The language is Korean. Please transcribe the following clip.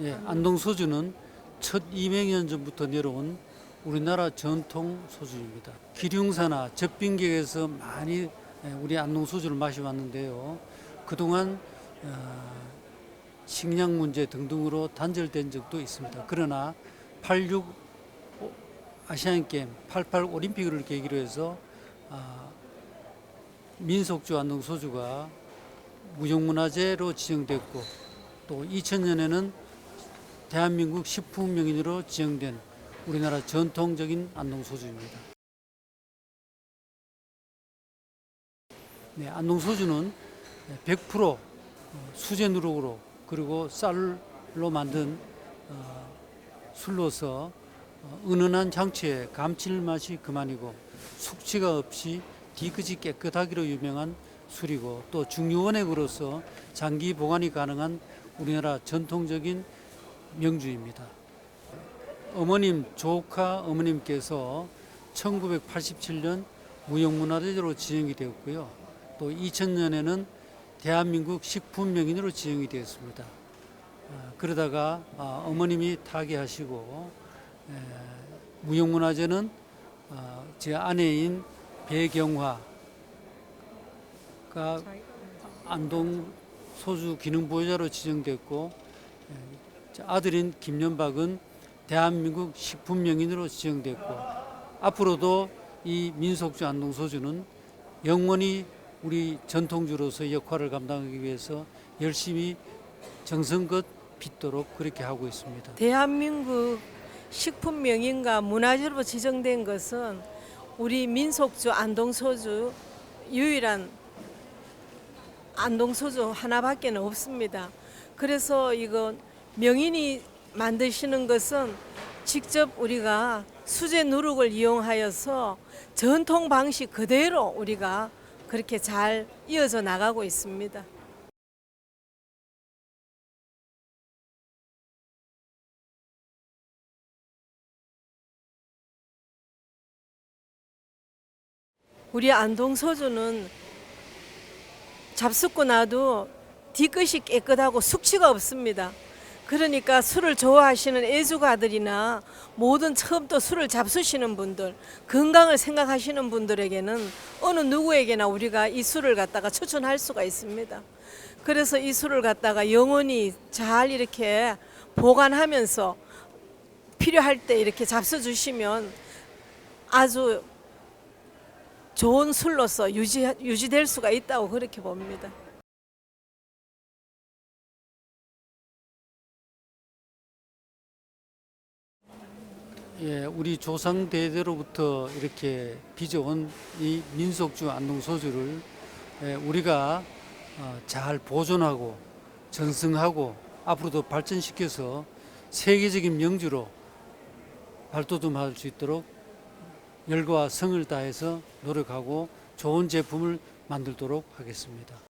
예, 안동 소주는 첫 200년 전부터 내려온 우리나라 전통 소주입니다. 기륭사나 젖빈객에서 많이 예, 우리 안동 소주를 마셔왔는데요. 그동안 어, 식량 문제 등등으로 단절된 적도 있습니다. 그러나 86 아시안 게임, 88 올림픽을 계기로 해서 아, 민속주 안동 소주가 무형문화재로 지정됐고 또 2000년에는 대한민국 식품 명인으로 지정된 우리나라 전통적인 안동 소주입니다. 네, 안동 소주는 100% 수제 누룩으로 그리고 쌀로 만든 어, 술로서 어, 은은한 장치에 감칠맛이 그만이고 숙취가 없이 뒤끝이 깨끗하기로 유명한 술이고 또 중유원액으로서 장기 보관이 가능한 우리나라 전통적인 명주입니다. 어머님 조카 어머님께서 1987년 무형문화재로 지정이 되었고요. 또 2000년에는 대한민국 식품명인으로 지정이 되었습니다. 아, 그러다가 아, 어머님이 타계하시고 에, 무형문화재는 아, 제 아내인 배경화가 안동 소주 기능 보유자로 지정됐고 아들인 김연박은 대한민국 식품명인으로 지정됐고 앞으로도 이 민속주 안동 소주는 영원히 우리 전통주로서 역할을 감당하기 위해서 열심히 정성껏 빚도록 그렇게 하고 있습니다. 대한민국 식품 명인과 문화재로 지정된 것은 우리 민속주 안동소주 유일한 안동소주 하나밖에 없습니다. 그래서 이거 명인이 만드시는 것은 직접 우리가 수제 누룩을 이용하여서 전통 방식 그대로 우리가 그렇게 잘 이어져 나가고 있습니다. 우리 안동 소주는 잡숫고 나도 뒤끝이 깨끗하고 숙취가 없습니다. 그러니까 술을 좋아하시는 애주가들이나 모든 처음부터 술을 잡수시는 분들, 건강을 생각하시는 분들에게는 어느 누구에게나 우리가 이 술을 갖다가 추천할 수가 있습니다. 그래서 이 술을 갖다가 영원히 잘 이렇게 보관하면서 필요할 때 이렇게 잡숴 주시면 아주 좋은 술로서 유지 유지될 수가 있다고 그렇게 봅니다. 예, 우리 조상 대대로부터 이렇게 빚어온 이 민속주 안동 소주를 예, 우리가 어, 잘 보존하고 전승하고 앞으로도 발전시켜서 세계적인 명주로 발돋움할 수 있도록 열과 성을 다해서 노력하고 좋은 제품을 만들도록 하겠습니다.